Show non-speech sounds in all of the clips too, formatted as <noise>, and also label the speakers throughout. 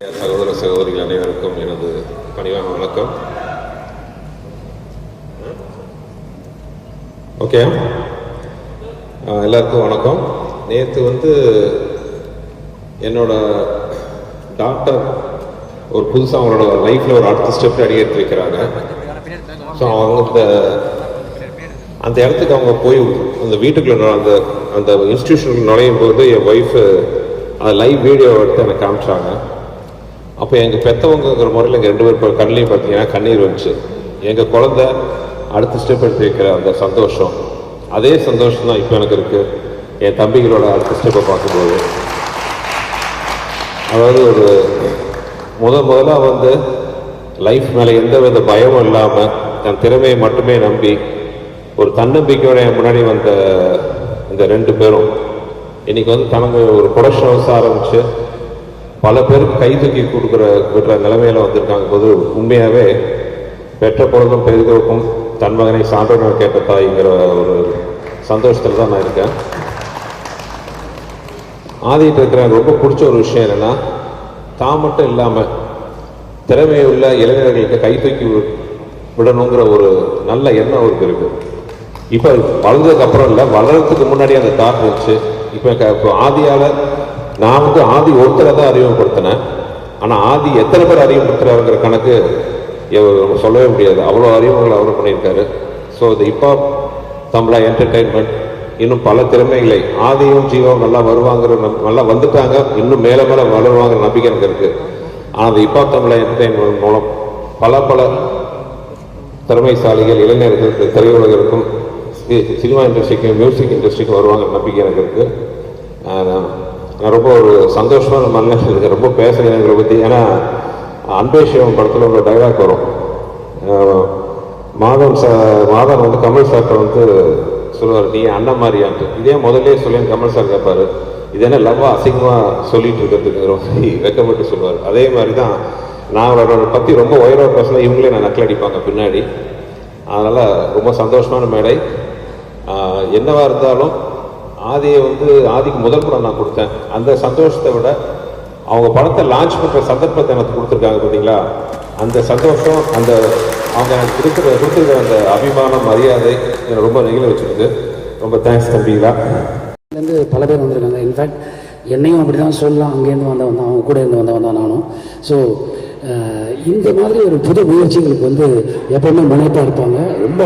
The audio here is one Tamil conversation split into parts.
Speaker 1: சகோதர சகோதரிகள் அனைவருக்கும் எனது பணிவான வணக்கம். ஓகே எல்லாருக்கும் வணக்கம். நேற்று வந்து என்னோட டாக்டர் ஒரு புதுசாக அவங்களோட லைஃப்பில் ஒரு அடுத்த ஸ்டெப் அடி எடுத்து வைக்கிறாங்க. ஸோ அவங்க அந்த இடத்துக்கு அவங்க போய் அந்த வீட்டுக்குள்ள அந்த அந்த இன்ஸ்டியூஷனுக்கு நுழையும் போது என் ஒய்ஃபு அந்த லைவ் வீடியோ எடுத்து எனக்கு காமிச்சாங்க. அப்போ எங்கள் பெற்றவங்கிற முறையில் எங்கள் ரெண்டு பேர் கண்ணிலையும் பார்த்தீங்கன்னா கண்ணீர் வந்துச்சு. எங்கள் குழந்த அடுத்த ஸ்டெப் எடுத்து வைக்கிற அந்த சந்தோஷம் அதே சந்தோஷம் தான் இப்போ எனக்கு இருக்குது என் தம்பிகளோட அடுத்த ஸ்டெப்பை பார்க்கும்போது. அதாவது ஒரு முத முதல்ல வந்து லைஃப் மேலே எந்த வித பயமும் இல்லாமல் தன் திறமையை மட்டுமே நம்பி ஒரு தன்னம்பிக்கையோட என் முன்னாடி வந்த இந்த ரெண்டு பேரும். இன்றைக்கி வந்து தனக்கு ஒரு ப்ரொடக்ஷன் ஹவுஸ் ஆரம்பிச்சு பல பேருக்கு கை தூக்கி கொடுக்குற விடுற நிலைமையில வந்திருக்காங்க. போது உண்மையாகவே பெற்ற பொழுதும் பெரிதோக்கும் தன் மகனை சான்றோர் கேட்ட தாய்ங்கிற ஒரு சந்தோஷத்தில் தான் நான் இருக்கேன். ஆதிட்டு இருக்கிற எனக்கு ரொம்ப பிடிச்ச ஒரு விஷயம் என்னன்னா தான் மட்டும் இல்லாமல் திறமையுள்ள இளைஞர்களுக்கு கை தூக்கி விடணுங்கிற ஒரு நல்ல எண்ணம் அவருக்கு இருக்கு. இப்போ வளர்ந்ததுக்கு அப்புறம் இல்லை வளர்றதுக்கு முன்னாடி அந்த தாட் இருந்துச்சு. இப்போ இப்போ ஆதியால நான் வந்து ஆதி ஒருத்தரை தான் அறிமுகப்படுத்தினேன். ஆனால் ஆதி எத்தனை பேர் அறிமுகப்படுத்துறாருங்கிற கணக்கு சொல்லவே முடியாது. அவ்வளோ அறிமுகங்கள் அவர் பண்ணியிருக்காரு. ஸோ இது இப்போ தமிழா என்டர்டைன்மெண்ட் இன்னும் பல திறமைகளை ஆதியும் ஜீவம் நல்லா வருவாங்கிற நல்லா வந்துட்டாங்க. இன்னும் மேலே மேலே வளருவாங்கிற நம்பிக்கை எனக்கு இருக்குது ஆனால் அந்த இப்போ தமிழா என்டர்டைன்மெண்ட் மூலம் பல பல திறமைசாலிகள் இளைஞர்கள் இந்த திரையுலகிற்கும் சி- சினிமா இண்டஸ்ட்ரிக்கும் மியூசிக் இண்டஸ்ட்ரிக்கும் வருவாங்க நம்பிக்கை எனக்கு இருக்குது நான் ரொம்ப ஒரு சந்தோஷமான மனநிலை இருக்கு. ரொம்ப பேசுகிறேன் எங்களை பற்றி ஏன்னா அன்பே சிவம் படத்தில் ஒரு டைலாக் வரும். மாதம் மாதவன் சார் வந்து கமல் சார்கிட்ட வந்து சொல்லுவார் நீ அண்ணன் மாதிரியான்ட்டு. இதே முதல்ல சொல்லி கமல் சார் கேட்பார் இது என்ன லவ்வாக அசிங்கமாக சொல்லிட்டு இருக்கிறதுக்கு? ரொம்ப <laughs> வெக்கப்பட்டு சொல்லுவார். அதே மாதிரி தான் நான் அவரோட பற்றி ரொம்ப உயர்வாக பேசினா இவங்களே நான் நக்கல் அடிப்பாங்க பின்னாடி. அதனால் ரொம்ப சந்தோஷமான மேடை. என்னவாக இருந்தாலும் ஆதியை வந்து ஆதிக்கு முதல் படம் நான் கொடுத்தேன். அந்த சந்தோஷத்தை விட அவங்க படத்தை லான்ச் பண்ணுற சந்தர்ப்பத்தை எனக்கு கொடுத்துருக்காங்க பார்த்தீங்களா அந்த சந்தோஷம் அந்த அவங்க எனக்கு கொடுக்குற கொடுத்துருக்க அந்த அபிமானம் மரியாதை என்னை ரொம்ப நெகிழ வச்சிருக்கு. ரொம்ப தேங்க்ஸ் தம்பிங்களா.
Speaker 2: இருந்து பல பேர் வந்திருக்காங்க. இன்ஃபேக்ட் என்னையும் அப்படி தான் சொல்லலாம். அங்கேருந்து வந்தவன் தான் அவங்க கூட இருந்து வந்தவன் தான் நானும். ஸோ இந்த மாதிரி ஒரு புது முயற்சிகளுக்கு வந்து எப்பவுமே முனைப்பாக இருப்பாங்க. ரொம்ப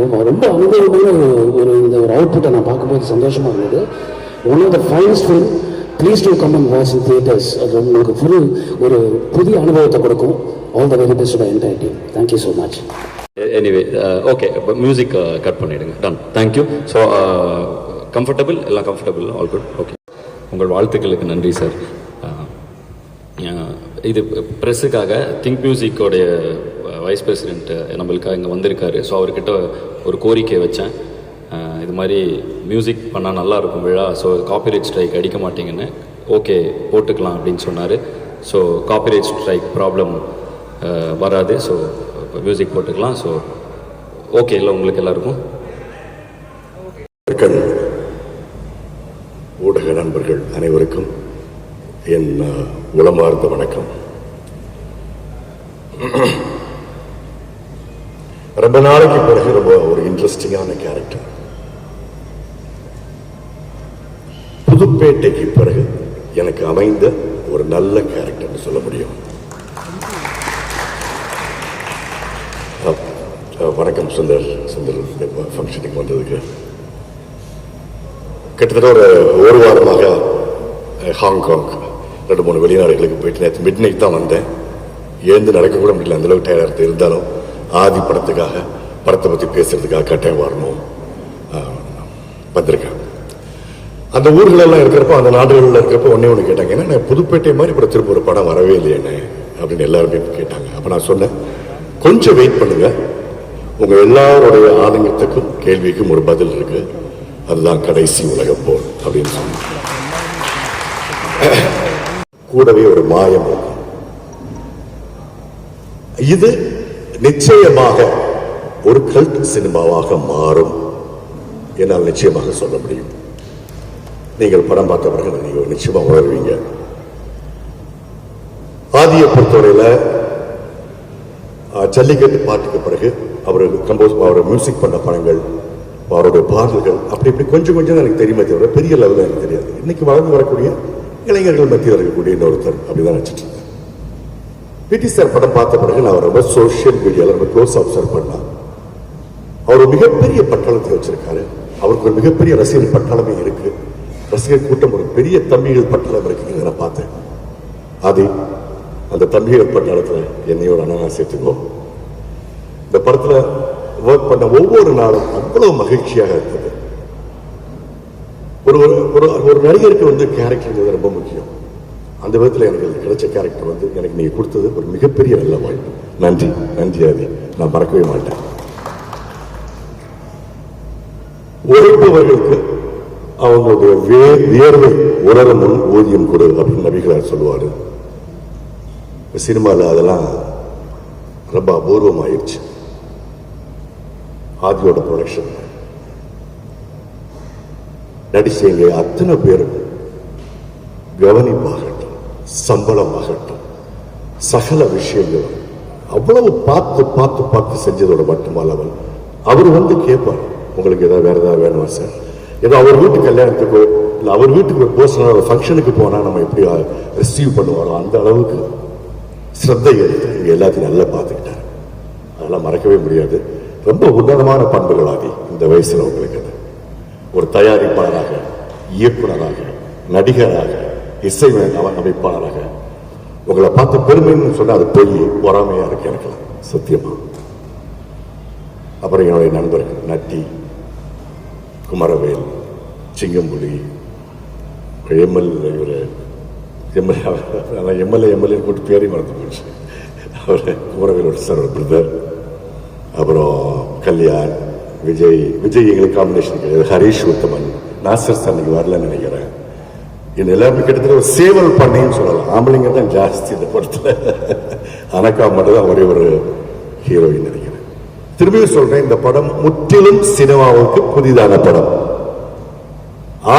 Speaker 2: ரொம்ப ரொம்ப அனுபவமான ஒரு ஒரு இந்த ஒரு அவுட்புட்டை நான் பார்க்கும்போது சந்தோஷமாக இருந்தது. One of the finest film please do come and watch in theatres அது உங்களுக்கு ஃபுல் ஒரு புதிய அனுபவத்தை கொடுக்கும். All the very best entire team thank you so much
Speaker 3: anyway okay music cut பண்ணிடுங்க. Done thank you so comfortable எல்லாம் கம்ஃபர்டபுள் ஆல் குட் ஓகே உங்கள் வாழ்த்துக்களுக்கு நன்றி சார் இது ப்ரெஸ்ஸுக்காக திங்க் மியூசிக்கோடைய வைஸ் பிரசிடென்ட் நம்மளுக்காக இங்கே வந்திருக்காரு. ஸோ அவர்கிட்ட ஒரு கோரிக்கை வச்சேன். இது மாதிரி மியூசிக் பண்ணால் நல்லா இருக்கும் விழா. ஸோ காப்பிரைட் ஸ்ட்ரைக் அடிக்க மாட்டிங்கன்னு. ஓகே போட்டுக்கலாம் அப்படின்னு சொன்னார். ஸோ காப்பிரைட் ஸ்ட்ரைக் ப்ராப்ளம் வராது. ஸோ மியூசிக் போட்டுக்கலாம். ஸோ ஓகே இல்லை உங்களுக்கு எல்லாருக்கும்?
Speaker 4: ஊடக நண்பர்கள் அனைவருக்கும் என் உளமார்ந்த வணக்கம். ரொம்ப நாளைக்கு பிறகு ரொம்ப ஒரு இன்ட்ரெஸ்டிங்கான கேரக்டர் புதுப்பேட்டைக்கு பிறகு எனக்கு அமைந்த ஒரு நல்ல கேரக்டர்னு சொல்ல முடியும். வணக்கம் சுந்தர். சுந்தர் ஃபங்க்ஷனுக்கு வந்ததுக்கு கிட்டத்தட்ட ஒரு ஒரு வாரமாக ஹாங்காங். ரெண்டு மூணு வெளிநாடுகளுக்கு போயிட்டு நேற்று மிட் நைட் தான் வந்தேன். எழுந்து நடக்க கூட முடியல. அந்த அளவுக்கு டயர்டாக இருந்தாலும் ஆதி படத்துக்காக படத்தை பற்றி பேசுறதுக்காக கட்டாயம் வரணும். வந்திருக்கேன். அந்த ஊர்களெல்லாம் இருக்கிறப்போ அந்த நாடுகளில் இருக்கிறப்போ ஒன்றே ஒன்று கேட்டாங்க. என்ன புதுப்பேட்டை மாதிரி இப்போ திருப்பூர் ஒரு படம் வரவே இல்லையேண்ணே அப்படின்னு எல்லாருமே கேட்டாங்க. அப்போ நான் சொன்னேன் கொஞ்சம் வெயிட் பண்ணுங்க. உங்கள் எல்லாருடைய ஆதங்கத்துக்கும் கேள்விக்கும் ஒரு பதில் இருக்கு. அதுதான் கடைசி உலகப் போர் அப்படின்னு சொன்னேன். கூடவே ஒரு மாயம் இருக்கும் இது நிச்சயமாக ஒரு கல்ட் சினிமாவாக மாறும் என்னால் நிச்சயமாக சொல்ல முடியும். நீங்கள் படம் பார்த்தவர்கள் நீங்கள் நிச்சயமாக உணர்வீங்க. ஆதியை பொறுத்தவரையில் ஜல்லிக்கட்டு பாட்டுக்கு பிறகு அவர் கம்போஸ் அவர் மியூசிக் பண்ண படங்கள் அவருடைய பாடல்கள் அப்படி இப்படி கொஞ்சம் கொஞ்சம் எனக்கு தெரியுமே தவிர பெரிய லெவலில் எனக்கு தெரியாது. இன்னைக்கு வளர்ந்து வரக்கூடிய இளைஞர்கள் மத்தியில் இருக்கக்கூடிய இன்னொருத்தர் அப்படிதான் நினச்சிட்டு இருந்தேன் பிடி சார் படம் பார்த்த பிறகு நான் ரொம்ப சோஷியல் மீடியாவில் ரொம்ப க்ளோஸ் அப்சர்வ் பண்ணேன். அவர் மிகப்பெரிய பட்டாளத்தை வச்சிருக்காரு. அவருக்கு ஒரு மிகப்பெரிய ரசிகர் பட்டாளமே இருக்கு. ரசிகர் கூட்டம் ஒரு பெரிய தம்பிகள் பட்டாளம் இருக்குங்க நான் பார்த்தேன். அது அந்த தம்பிகள் பட்டாளத்தில் என்னையோட அண்ணனா சேர்த்துக்கோ. இந்த படத்தில் ஒர்க் பண்ண ஒவ்வொரு நாளும் அவ்வளோ மகிழ்ச்சியாக இருந்தது. ஒரு ஒரு ஒரு- நடிகருக்கு வந்து கேரக்டர் ரொம்ப முக்கியம். அந்த விதத்தில் எனக்கு கிடைச்ச கேரக்டர் வந்து எனக்கு நீங்கள் கொடுத்தது ஒரு மிகப்பெரிய நல்ல வாய்ப்பு. நன்றி நன்றி அது நான் மறக்கவே மாட்டேன். உழைப்பவர்களுக்கு அவங்களுடைய வே வியர்வை உணர முன் ஊதியம் கொடு அப்படின்னு நபிகளார் சொல்லுவார். சினிமாவில் அதெல்லாம் ரொம்ப அபூர்வமாயிருச்சு. ஆதியோட ப்ரொடக்ஷன் நடிச்சவங்க அத்தனை பேரும் கவனிப்பாகட்டும் சம்பளமாகட்டும் சகல விஷயங்களும் அவ்வளவு பார்த்து பார்த்து பார்த்து செஞ்சதோட மட்டுமல்லவன் அவர் வந்து கேட்பார் உங்களுக்கு ஏதாவது வேற ஏதாவது வேணுமா சார் ஏதோ அவர் வீட்டு கல்யாணத்துக்கோ இல்லை அவர் வீட்டுக்கு போஸ்டர் ஒரு ஃபங்க்ஷனுக்கு போனால் நம்ம எப்படி ரிசீவ் பண்ணுவாரோ அந்த அளவுக்கு ஸ்ரத்தை இங்கே எல்லாத்தையும் நல்லா பார்த்துக்கிட்டாரு. அதெல்லாம் மறக்கவே முடியாது. ரொம்ப உன்னதமான பண்புகளாகி இந்த வயசுல உங்களுக்கு. ஒரு தயாரிப்பாளராக இயக்குனராக நடிகராக இசை அமைப்பாளராக. உங்களை பார்த்து பெருமைன்னு சொன்னால் அது பொய் பொறாமையா இருக்கு எனக்கு சத்தியமா. அப்புறம் என்னுடைய நண்பர்கள் நட்டி குமரவேல் சிங்கம்புலி எம்எல்ஏ இவர் எம்எல்ஏ எம்எல்ஏ எம்எல்ஏ கூட்டு பேரை மறந்து போச்சு. அவர் குமரவேலோட சார் ஒரு பிரதர் அப்புறம் கல்யாண் விஜய் விஜய் எங்களுக்கு காம்பினேஷன் கிடையாது. ஹரீஷ் உத்தமன் நாசர் சார் இன்னைக்கு வரலன்னு நினைக்கிறேன். என் எல்லாருமே கிட்டத்தட்ட ஒரு சேவல் பண்ணைன்னு சொல்லலாம். ஆம்பளைங்க தான் ஜாஸ்தி இந்த படத்துல. அனக்கா மட்டும் தான் ஒரே ஒரு ஹீரோயின் நினைக்கிறேன். திரும்பியும் சொல்றேன் இந்த படம் முற்றிலும் சினிமாவுக்கு புதிதான படம்.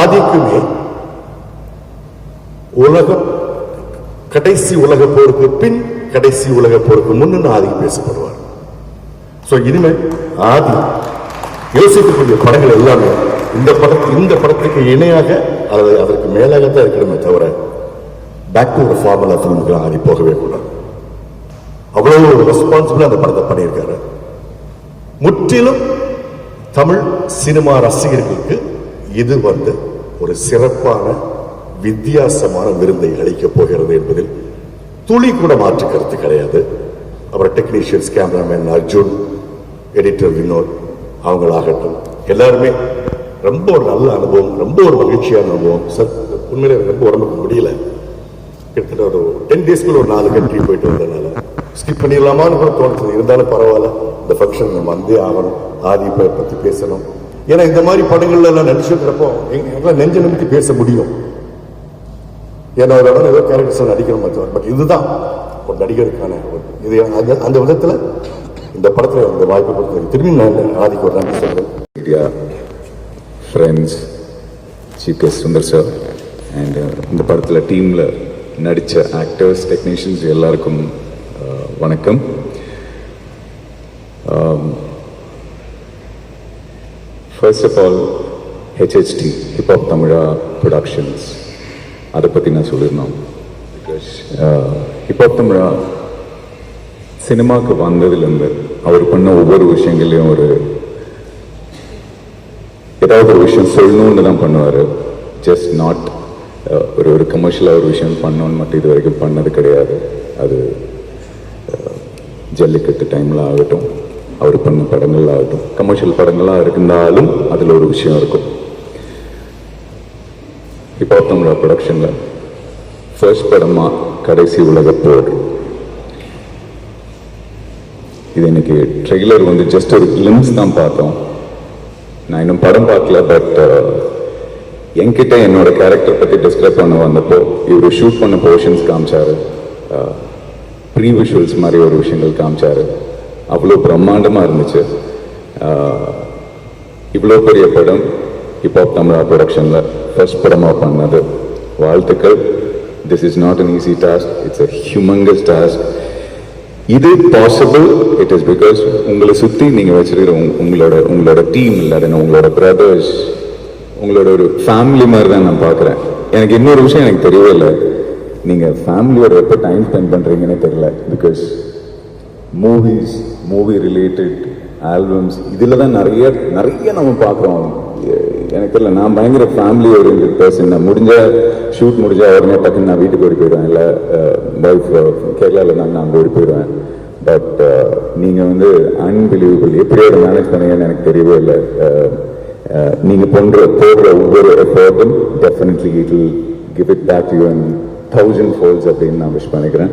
Speaker 4: ஆதிக்குமே உலகம் கடைசி உலக போருக்கு பின் கடைசி உலக போருக்கு முன்னு ஆதி பேசப்படுவார். சோ இனிமே ஆதி யோசிக்கக்கூடிய படங்கள் எல்லாமே இந்த படத்து இந்த படத்துக்கு இணையாக அல்லது அதற்கு மேலாகத்தான் இருக்கணுமே தவிர பேக் டு ஃபார்முலா ஃபிலிம்கள் ஆடி போகவே கூடாது. அவ்வளவு ரெஸ்பான்சிபிளா அந்த படத்தை பண்ணியிருக்காரு. முற்றிலும் தமிழ் சினிமா ரசிகர்களுக்கு இது வந்து ஒரு சிறப்பான வித்தியாசமான விருந்தை அளிக்கப் போகிறது என்பதில் துளி கூட மாற்று கருத்து கிடையாது. அப்புறம் technicians cameraman Arjun editor Vinod அவங்களாகட்டும். எல்லாருமே ரொம்ப ஒரு நல்ல அனுபவம் ரொம்ப ஒரு மகிழ்ச்சியான அனுபவம். சார் உண்மையிலே ரொம்ப உடம்புக்கு முடியல. கிட்டத்தட்ட ஒரு டென் டேஸ்க்குள்ள ஒரு நாலு கண்ட்ரி போயிட்டு வந்ததுனால. ஸ்கிப் பண்ணிடலாமான்னு கூட தோணுச்சு. இருந்தாலும் பரவாயில்ல. இந்த ஃபங்க்ஷன் நம்ம வந்தே ஆகணும். ஆதி பற்றி பத்தி பேசணும். ஏன்னா இந்த மாதிரி படங்கள்ல எல்லாம் நடிச்சிருக்கிறப்போ எங்களால் நெஞ்ச நிமித்தி பேச முடியும். ஏன்னா ஒரு இடம் ஏதோ கேரக்டர்ஸ் நடிக்கணும் பட் இதுதான். ஒரு நடிகருக்கான ஒரு இது. அந்த அந்த விதத்துல இந்த படத்துல இந்த வாய்ப்பு கொடுத்தது. திரும்பி நான் ஆதிக்கு ஒரு நன்றி சொல்றேன்
Speaker 5: media friends chief guest Sundar sir and இந்த படத்தில் டீமில் நடித்த ஆக்டர்ஸ் டெக்னீஷியன்ஸ் எல்லாருக்கும் வணக்கம். First of all HHT hip hop Tamizha productions அதை பற்றி நான் சொல்லியிருந்தோம் பிகாஸ் ஹிப்ஹாப் தமிழா சினிமாவுக்கு வந்ததுலேருந்து அவர் பண்ண ஒவ்வொரு விஷயங்கள்லையும் ஒரு ஏதாவது ஒரு விஷயம் சொல்லணும்னு தான் பண்ணுவார். ஜஸ்ட் நாட் ஒரு ஒரு கமர்ஷியலாக ஒரு விஷயம் பண்ணோன்னு மட்டும் இது வரைக்கும் பண்ணது கிடையாது. அது ஜல்லிக்கட்டு டைமில் ஆகட்டும் அவர் பண்ண படங்கள் ஆகட்டும் கமர்ஷியல் படங்களாக இருந்தாலும் அதில் ஒரு விஷயம் இருக்கும். இப்போ தமிழா ப்ரொடக்ஷனில் ஃபர்ஸ்ட் படமாக கடைசி உலக போர். இது எனக்கு ட்ரெய்லர் வந்து ஜஸ்ட் ஒரு கிளிம்ஸ் தான் பார்த்தோம். நான் இன்னும் படம் பார்க்கல பட் uh, என்கிட்ட என்னோட கேரக்டர் பற்றி டிஸ்கிரைப் பண்ண வந்தப்போ இவர் ஷூட் பண்ண போர்ஷன்ஸ் காமிச்சாரு. Uh, ப்ரீ விஷுவல்ஸ் மாதிரி ஒரு விஷயங்கள் காமிச்சாரு. அவ்வளோ பிரம்மாண்டமாக இருந்துச்சு. Uh, இவ்வளோ பெரிய படம் ஹிப்ஹாப் தமிழா ப்ரொடக்ஷனில் ஃபர்ஸ்ட் படமாக பண்ணது. வாழ்த்துக்கள். This is not an easy task it's a humongous task இது பாசிபிள் இட் இஸ் பிகாஸ் உங்களை சுற்றி நீங்கள் வச்சிருக்கிற உங்களோட உங்களோட டீம் இல்லாதன உங்களோட பிரதர்ஸ் உங்களோட ஒரு ஃபேமிலி மாதிரி தான் நான் பார்க்குறேன். எனக்கு இன்னொரு விஷயம் எனக்கு தெரியவே இல்லை. நீங்கள் ஃபேமிலியோட எப்போ டைம் ஸ்பெண்ட் பண்ணுறீங்கன்னே தெரியல. Because movies movie related albums இதில் தான் நிறைய நிறைய நம்ம பார்க்குறோம். எனக்கு இல்லை நான் பயங்கர ஃபேமிலி ஓரியன்ட் பர்சன் நான் முடிஞ்ச ஷூட் முடிஞ்சா உடனே டக்குன்னு நான் வீட்டுக்கு ஓடி போயிடுவேன். இல்லை ஒய்ஃப் கேரளாவில் நான் நான் ஓடி போயிடுவேன். பட் நீங்கள் வந்து அன்பிலீவபிள் எப்படி அதை மேனேஜ் பண்ணீங்கன்னு எனக்கு தெரியவே இல்லை. நீங்கள் பண்ணுற போடுற ஒவ்வொரு எஃபர்ட்டும் definitely it will give it back you and thousand folds அப்படின்னு நான் விஷ் பண்ணிக்கிறேன்.